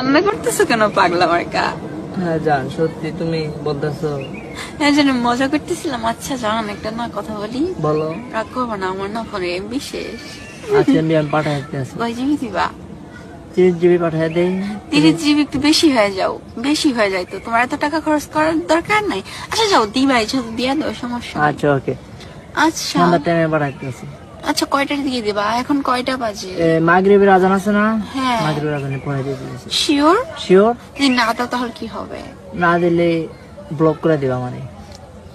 রান্না করতেছো কেন পাগলা মার্কা? হ্যাঁ জান সত্যি তুমি বলতেছো। হ্যাঁ জানি মজা করতেছিলাম। আচ্ছা জান একটা না কথা বলি। বলো। রাগ করব না আমার না ফোনে আচ্ছা আমি আমি পাঠাই দিতেছি কয় জিবি দিবা? তিরিশ জিবি পাঠাই দেই। তিরিশ জিবি একটু বেশি হয়ে যাও বেশি হয়ে যায় তো। তোমার এত টাকা খরচ করার দরকার নাই? আচ্ছা যাও দিবা তো দিয়ে দাও সমস্যা। আচ্ছা ওকে। আচ্ছা। টাইমে পাঠাই দিতেছি আচ্ছা কয়টার দিকে দিবা? এখন কয়টা বাজে? মাগরিবের আজান আছে না? হ্যাঁ। মাগরিবের আজানে পড়াই দিয়ে দিতেছি শিওর শিওর যদি না দাও তাহলে কি হবে? না দিলে ব্লক করে দিবা মানে।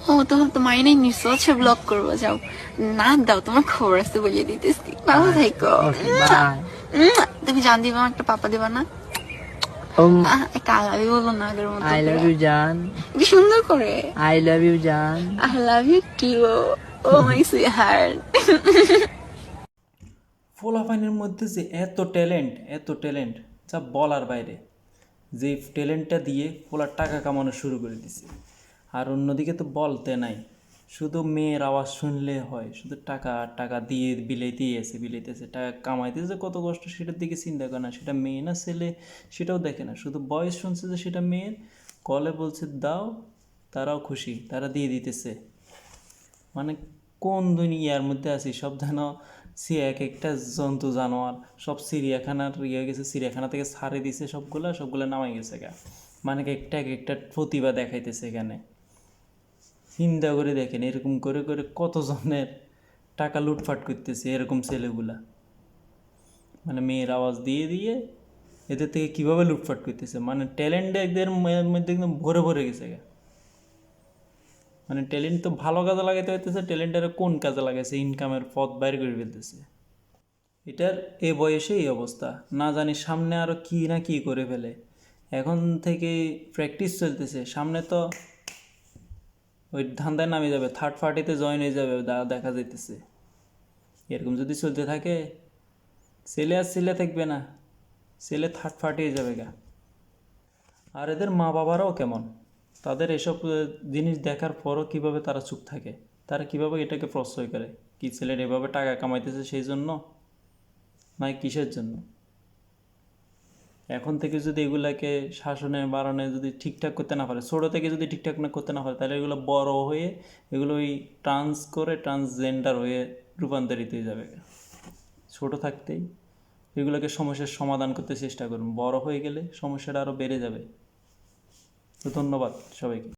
ও তাহলে তো মাইনে নিশ্চয় আচ্ছা ব্লক করব যাও। না দাও তোমার খবর আছে বলিয়ে দিতেছি। ভালো থাকো। ওকে বাই তুমি জান দিবা একটা পাপা দিবা না? একটা আলাবি বলো না আগের মতো আই লাভ ইউ জান। কি সুন্দর করে? আই লাভ ইউ জান। I love you tube O my sweetheart ফোলাফাইনের মধ্যে যে এত ট্যালেন্ট এত ট্যালেন্ট, যা বলার বাইরে। যে ট্যালেন্টটা দিয়ে ফোলার টাকা কামানো শুরু করে দিছে। আর অন্যদিকে তো বলতে নাই। শুধু মেয়ের আওয়াজ শুনলে হয়, শুধু টাকা টাকা দিয়ে বিলাইতেই আছে, বিলাইতেছে, টাকা কামাইতেছে কত কষ্ট সেটার দিকে চিন্তা করে না। সেটা মেয়ে না ছেলে, সেটাও দেখে না। শুধু বয়স শুনছে যে সেটা মেয়ের, কলে বলছে, দাও, তারাও খুশি, তারা দিয়ে দিতেছে। মানে কোন দুনিয়ার মধ্যে আছি, সব যেন সে এক একটা জন্তু, জানোয়ার, সব চিড়িয়াখানার ইয়ে গেছে, চিড়িয়াখানা থেকে ছাড়ে দিছে সবগুলা, সবগুলো নামাই গেছে গা। মানে একটা, এক একটা প্রতিভা দেখাইতেছে এখানে। চিন্তা করে দেখেন, এরকম করে করে কতজনের টাকা লুটফাট করতেছে এরকম ছেলেগুলা। মানে মেয়ের আওয়াজ দিয়ে দিয়ে এদের থেকে কীভাবে লুটফাট করতেছে? মানে ট্যালেন্ট একদের মধ্যে একদম ভরে ভরে গেছে গা। মানে ট্যালেন্ট তো ভালো কাজে লাগাইতে হইতেছে ট্যালেন্টের কোন কাজে লাগাইছে ইনকামের পথ বাইর করে ফেলতেছে। এটার এ বয়সে এই অবস্থা, না জানি সামনে আরও কি না কি করে ফেলে। এখন থেকে প্র্যাকটিস চলতেছে, সামনে তো ওই ধান্দায় নামে যাবে থার্ড পার্টিতে জয়েন হয়ে যাবে দেখা যাইতেছে। এরকম যদি চলতে থাকে, ছেলে আর ছেলে থাকবে না, ছেলে থার্ড পার্টি হয়ে যাবে গা। আর এদের মা বাবারাও কেমন? তাদের এসব জিনিস দেখার পরও কীভাবে তারা চুপ থাকে? তারা কীভাবে এটাকে প্রশ্রয় করে? কি ছেলের এভাবে টাকা কামাইতেছে সেই জন্য? না কিসের জন্য? এখন থেকে যদি এগুলাকে শাসনে বাড়ানো যদি ঠিকঠাক করতে না পারে, ছোটো থেকে যদি ঠিকঠাক না করতে না পারে, তাহলে এগুলো বড় হয়ে এগুলো ওই ট্রান্স করে ট্রান্সজেন্ডার হয়ে রূপান্তরিত হয়ে যাবে। ছোট থাকতেই এগুলোকে সমস্যার সমাধান করতে চেষ্টা করুন। বড় হয়ে গেলে সমস্যাটা আরও বেড়ে যাবে। তো ধন্যবাদ সবাইকে।